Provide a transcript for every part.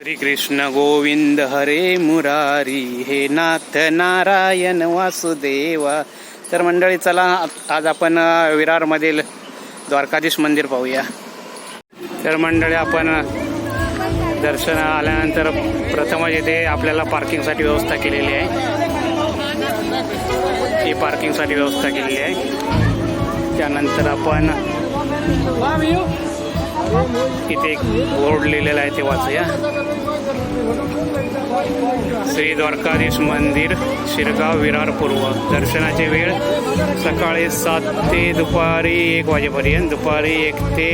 श्री कृष्ण गोविंद हरे मुरारी हे नाथ नारायण वासुदेवा. तर मंडळी चला आज आपण विरारमधील द्वारकाधीश मंदिर पाहूया. तर मंडळी आपण दर्शन आल्यानंतर प्रथमच इथे आपल्याला पार्किंगसाठी व्यवस्था केलेली आहे. ही पार्किंगसाठी व्यवस्था केलेली आहे. त्यानंतर आपण इथे एक बोर्ड लिहिलेला आहे ते वाचूया. श्री द्वारकाधीश मंदिर शिरगाव विरार पूर्व दर्शनाची वेळ सकाळी सात ते दुपारी एक वाजेपर्यंत. दुपारी एक ते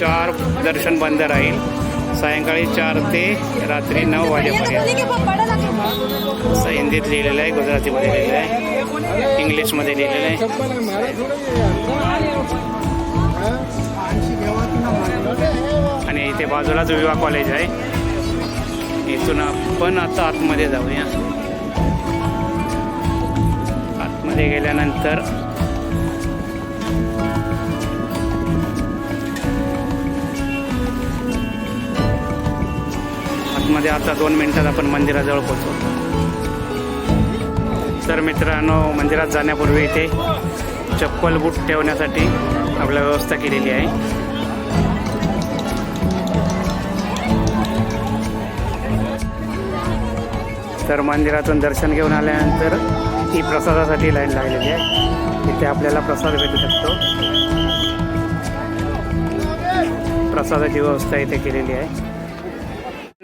चार दर्शन बंद राहील. सायंकाळी चार ते रात्री नऊ वाजेपर्यंत. असं हिंदीत लिहिलेलं आहे गुजरातीमध्ये लिहिलेलं आहे इंग्लिशमध्ये लिहिलेलं आहे. आणि इथे बाजूलाच विवा कॉलेज आहे. इथून आपण आता आतमध्ये जाऊया. आतमध्ये गेल्यानंतर आतमध्ये आता दोन मिनिटात आपण मंदिराजवळ पोहोचू. तर मित्रांनो मंदिरात जाण्यापूर्वी इथे चप्पल बूट ठेवण्यासाठी आपल्या व्यवस्था केलेली आहे. तर मंदिरातून दर्शन घेऊन आल्यानंतर ही प्रसादासाठी लाईन लागलेली आहे. इथे आपल्याला प्रसाद भेटू शकतो. प्रसादाची व्यवस्था इथे केलेली आहे.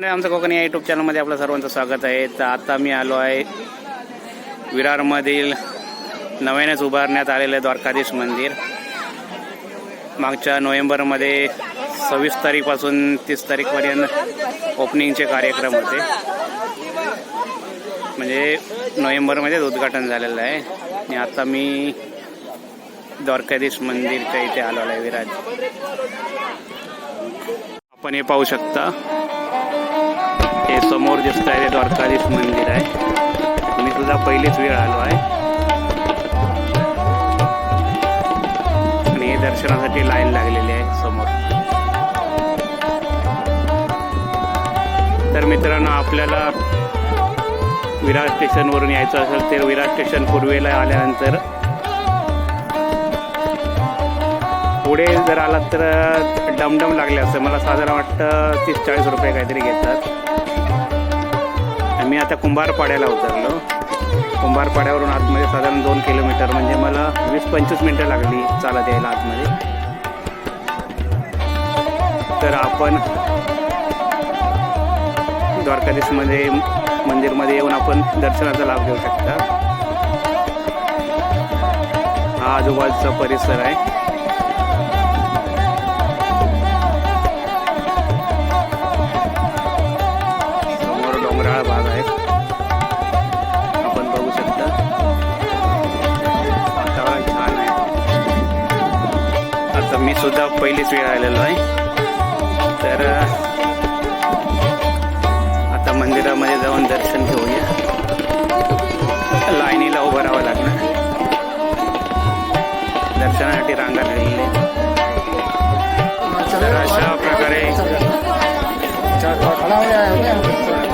आमचं कोकणी या युट्यूब चॅनलमध्ये आपलं सर्वांचं स्वागत आहे. तर आता मी आलो आहे विरारमधील नव्यानेच उभारण्यात आलेलं द्वारकाधीश मंदिर. मागच्या नोव्हेंबरमध्ये सव्वीस तारीखपासून तीस तारीखपर्यंत ओपनिंगचे कार्यक्रम होते. म्हणजे नोव्हेंबरमध्येच उद्घाटन झालेलं आहे. आणि आता मी द्वारकाधीश मंदिरच्या इथे आलेलो आहे विराज. आपण हे पाहू शकता. हे समोर दिसत आहे ते द्वारकाधीश मंदिर आहे. मी सुद्धा पहिलीच वेळ आलो आहे. आणि हे दर्शनासाठी लाईन लागलेली आहे समोर. तर मित्रांनो आपल्याला विरार स्टेशनवरून यायचं असेल तर विरार स्टेशन पूर्वेला आल्यानंतर. पुढे जर आलात तर डमडम लागले असं. मला साधारण वाटतं तीस चाळीस रुपये काहीतरी घेतात. मी आता कुंभारपाड्याला उतरलो. कुंभारपाड्यावरून आतमध्ये साधारण दोन किलोमीटर म्हणजे मला वीस पंचवीस मिनटं लागली चालत यायला आतमध्ये. तर आपण द्वारकाधीशमध्ये मंदिरमध्ये येऊन आपण दर्शनाचा लाभ घेऊ शकता. हा आजूबाजूचा परिसर आहे. समोर डोंगराळ भाग आहे. आपण बघू शकता. वातावरण छान आहे. आता मी सुद्धा पहिलीच वेळ आलेलो आहे. तर मंदिरामध्ये जाऊन दर्शन घेऊया. लाईनीला उभं राहावं लागणार. दर्शनासाठी रांगा लागलेल्या तर अशा प्रकारे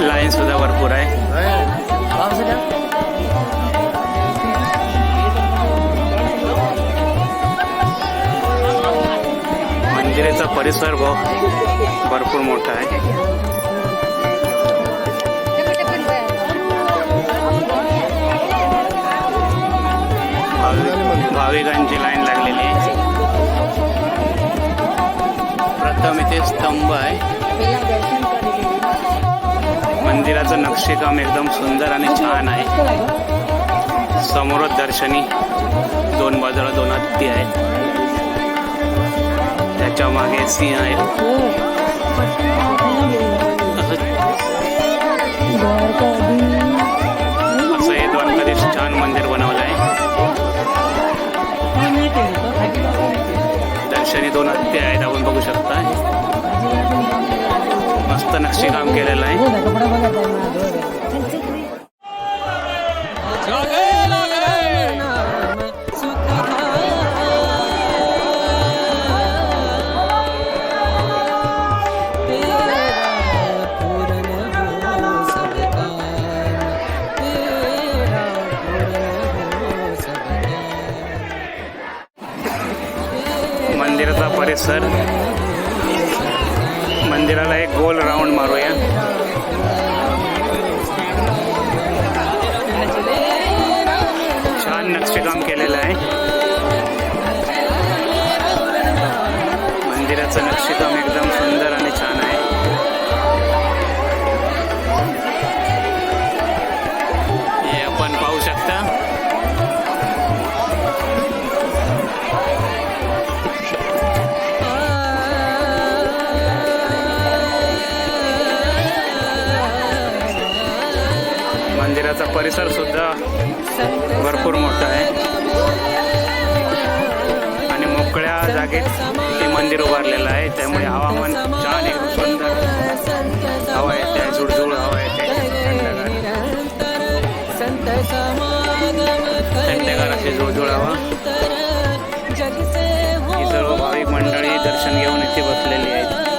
लाईन सुद्धा भरपूर आहे. मंदिराचा परिसर भ- भरपूर मोठा आहे. भाविकांची लाईन लागलेली आहे. प्रथम इथे स्तंभ आहे. मंदिराचं नक्षीकाम एकदम सुंदर आणि छान आहे. समोरच दर्शनी दोन बाजूला दोन हत्ती आहेत त्याच्यामागे सिंह आहे. दर्शनी दोन हत्ती आहेत आपण बघू शकता. मस्त नक्षीकाम केलेलं आहे. सर. मंदिराला एक गोल राऊंड मारूया. जागेत ते मंदिर उभारलेलं आहे. त्यामुळे हवामान छान आहे सुंदर. हवा येते जुळजुळ हवा येते. थंडगार. असे जुळजुळ हवा. ही सर्व भाविक मंडळी दर्शन घेऊन इथे बसलेली आहेत.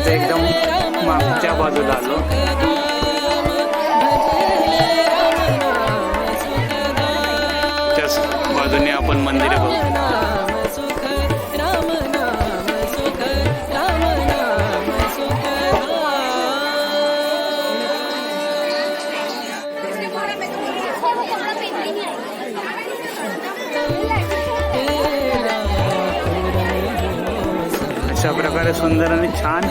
आता एकदम मागच्या बाजूला आलो. बाजूने आपण मंदिरे बघू. अशा प्रकारे सुंदर आणि छान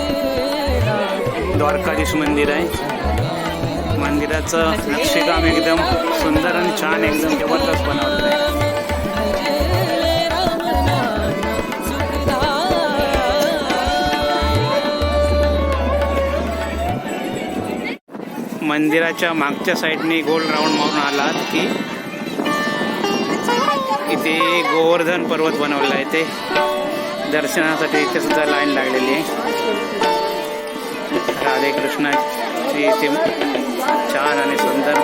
द्वारकाधीश मंदिर आहे. मंदिराचं नक्षीकाम एकदम सुंदर आणि छान एकदम जबरदस्त बनवलं आहे. मंदिराच्या मागच्या साईडने गोल राऊंड मारून आलात की इथे गोवर्धन पर्वत बनवला आहे ते. दर्शनासाठी इथे सुद्धा लाईन लागलेली आहे. राधे कृष्णाची इथे छान आणि सुंदर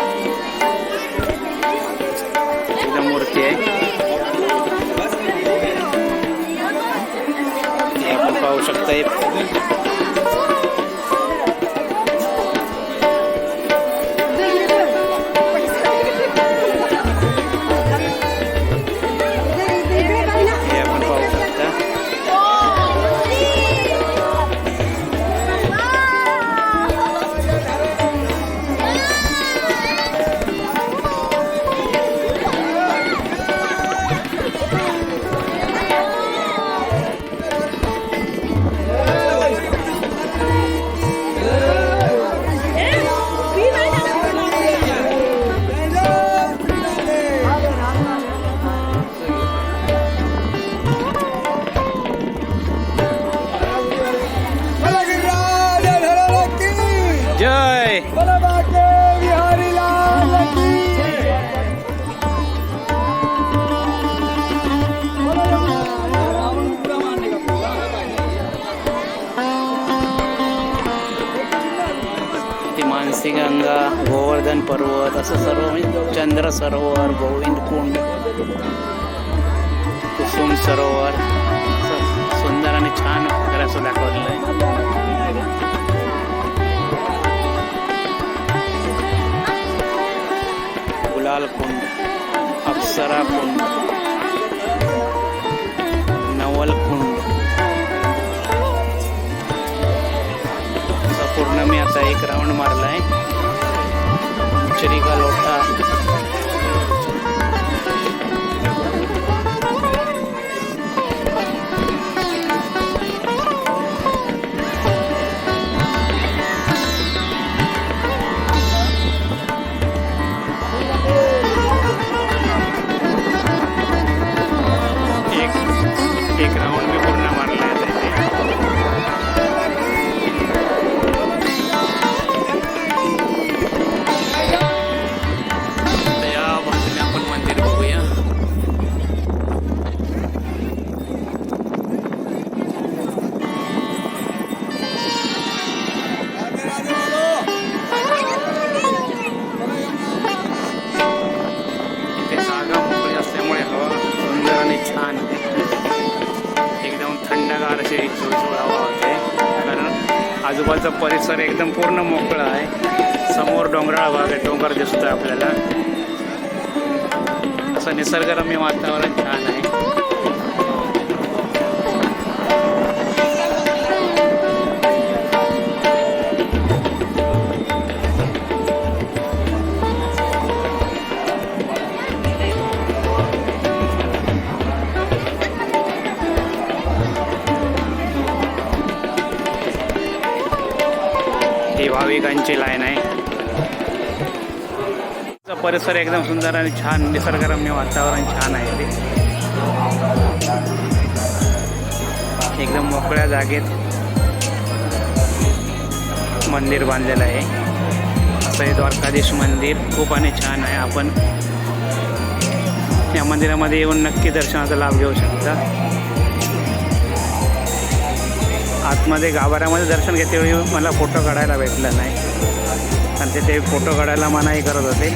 ते मानसी गंगा गोवर्धन पर्वत असं सर्व म्हणजे चंद्र सरोवर गोविंद कुंड कुसुम सरोवर सुंदर आणि छान वगैरे असं दाखवलेलं आहे. गुलाल कुंड अप्सरा कुंड. एक राऊंड मारलाय. चिरिका लोटा. परिसर एकदम पूर्ण मोकळा आहे. समोर डोंगराळ भाग आहे डोंगर दिसतोय आपल्याला. असं निसर्गरम्य वातावरण छान आहे. भाविकांची लाईन आहे. परिसर एकदम सुंदर आणि छान निसर्गरम्य वातावरण छान आहे ते एकदम मोकळ्या जागेत मंदिर बांधलेलं आहे. असं हे द्वारकाधीश मंदिर खूप आणि छान आहे. आपण या मंदिरामध्ये येऊन नक्की दर्शनाचा लाभ घेऊ शकता. आतमध्ये गाभाऱ्यामध्ये दर्शन घेतेवेळी मला फोटो काढायला भेटला नाही. कारण तिथे फोटो काढायला मनाही करत होते.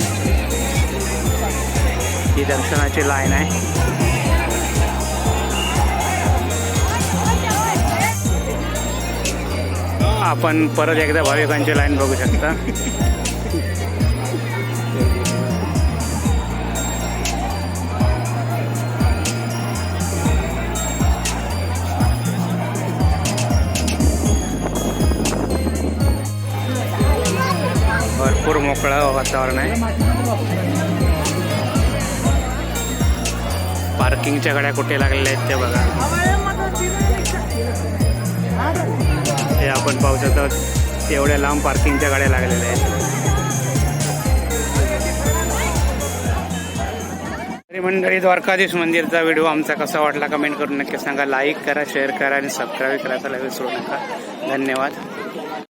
ही दर्शनाची लाईन आहे. आपण परत एकदा भाविकांची लाईन बघू शकता. भरपूर मोकळं वातावरण आहे. पार्किंगच्या गाड्या कुठे लागलेल्या आहेत ते बघा. हे आपण पाहू शकतो एवढ्या लांब पार्किंगच्या गाड्या लागलेल्या आहेत. तरी मंडळी द्वारकाधीश मंदिरचा व्हिडिओ आमचा कसा वाटला कमेंट करून नक्की सांगा. लाईक करा शेअर करा आणि सबस्क्राईब करायला विसरू नका धन्यवाद.